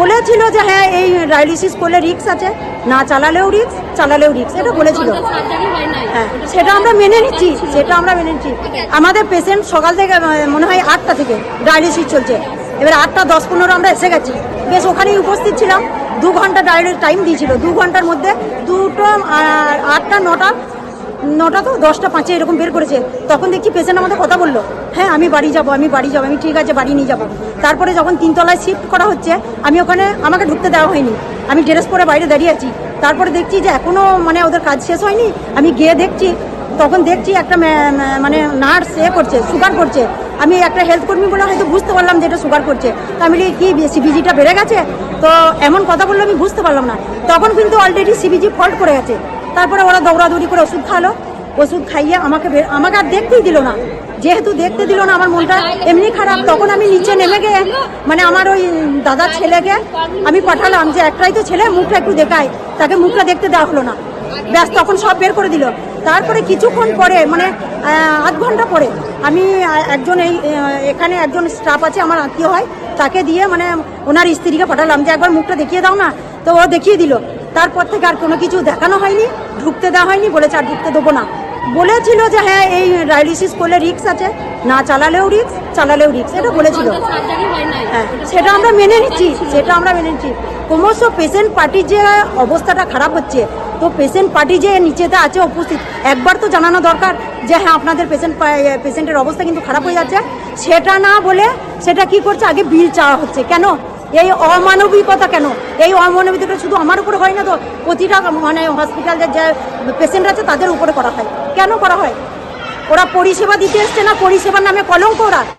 বলেছিল যে হ্যাঁ এই ডায়ালিসিস করলে রিক্স আছে। না চালালেও রিক্স চালালেও রিক্স এটা বলেছিল। হ্যাঁ সেটা আমরা মেনে নিচ্ছি, সেটা আমরা মেনে নিচ্ছি। আমাদের পেশেন্ট সকাল থেকে মনে হয় আটটা থেকে ডায়ালিসিস চলছে। এবার আটটা দশ পনেরো আমরা এসে গেছি। বেশ ওখানেই উপস্থিত ছিলাম। দু ঘণ্টা ডায়ালিস টাইম দিয়েছিল। দু ঘণ্টার মধ্যে দুটো আটটা, নটা নটা তো, দশটা, পাঁচে এরকম বের করেছে। তখন দেখছি পেশেন্ট আমাদের কথা বলল হ্যাঁ আমি বাড়ি যাব, আমি বাড়ি যাব, আমি ঠিক আছে, বাড়ি নিয়ে যাব। তারপরে যখন তিনতলায় শিফট করা হচ্ছে, আমি ওখানে, আমাকে ঢুকতে দেওয়া হয়নি। আমি ড্রেস পরে বাইরে দাঁড়িয়ে আছি। তারপরে দেখছি যে এখনও মানে ওদের কাজ শেষ হয়নি। আমি গিয়ে দেখছি, তখন দেখছি একটা মানে নার্স এ করছে সুগার করছে। আমি একটা হেলথ কর্মী বলে হয়তো বুঝতে পারলাম যে এটা সুগার করছে। তা আমি কি সিবিজিটা বেড়ে গেছে? তো এমন কথা বলল আমি বুঝতে পারলাম না। তখন কিন্তু অলরেডি সিবিজি ফল্ট করে গেছে। তারপরে ওরা দৌড়াদৌড়ি করে ওষুধ খালো, ওষুধ খাইয়ে আমাকে আমাকে আর দেখতেই দিল না। যেহেতু দেখতে দিল না আমার মনটা, এমনি খারাপ, তখন আমি নিচে নেমে গিয়ে মানে আমার ওই দাদার ছেলেকে আমি পাঠালাম যে, একটাই তো ছেলে, মুখটা একটু দেখায় তাকে মুখটা দেখতে দেওয়া হলো না। ব্যাস, তখন সব বের করে দিল। তারপরে কিছুক্ষণ পরে মানে আধ ঘণ্টা পরে, আমি একজন এই এখানে একজন স্টাফ আছে, আমার আত্মীয় হয়, তাকে দিয়ে মানে ওনার স্ত্রীকে পাঠালাম যে, একবার মুখটা দেখিয়ে দাও না। তো ও দেখিয়ে দিল। তারপর থেকে আর কোনো কিছু দেখানো হয়নি, ঢুকতে দেওয়া হয়নি, বলেছে আর ঢুকতে দেবো না। বলেছিল যে হ্যাঁ এই ডায়ালিসিস করলে রিক্স আছে, না চালালেও রিক্স চালালেও রিক্স এটা বলেছিল। হ্যাঁ সেটা আমরা মেনে নিচ্ছি, সেটা আমরা মেনে নিচ্ছি। ক্রমশ পেশেন্ট পার্টির যে অবস্থাটা খারাপ হচ্ছে, তো পেশেন্ট পার্টি যে নিচেতে আছে, উপস্থিত, একবার তো জানানো দরকার যে হ্যাঁ আপনাদের পেশেন্ট পেশেন্টের অবস্থা কিন্তু খারাপ হয়ে যাচ্ছে। সেটা না বলে সেটা কি করছে? আগে বিল চাওয়া হচ্ছে। কেন? এই অমানবিকতা কেন? এই অমানবিকতা শুধু আমার উপরে হয় না তো? প্রতিটা মানে হসপিটাল যে পেশেন্ট আছে, তাদের উপরে করা হয়। কেন করা হয়? ওরা পরিষেবা দিতে এসছে না? পরিষেবার নামে কলঙ্ক ওরা।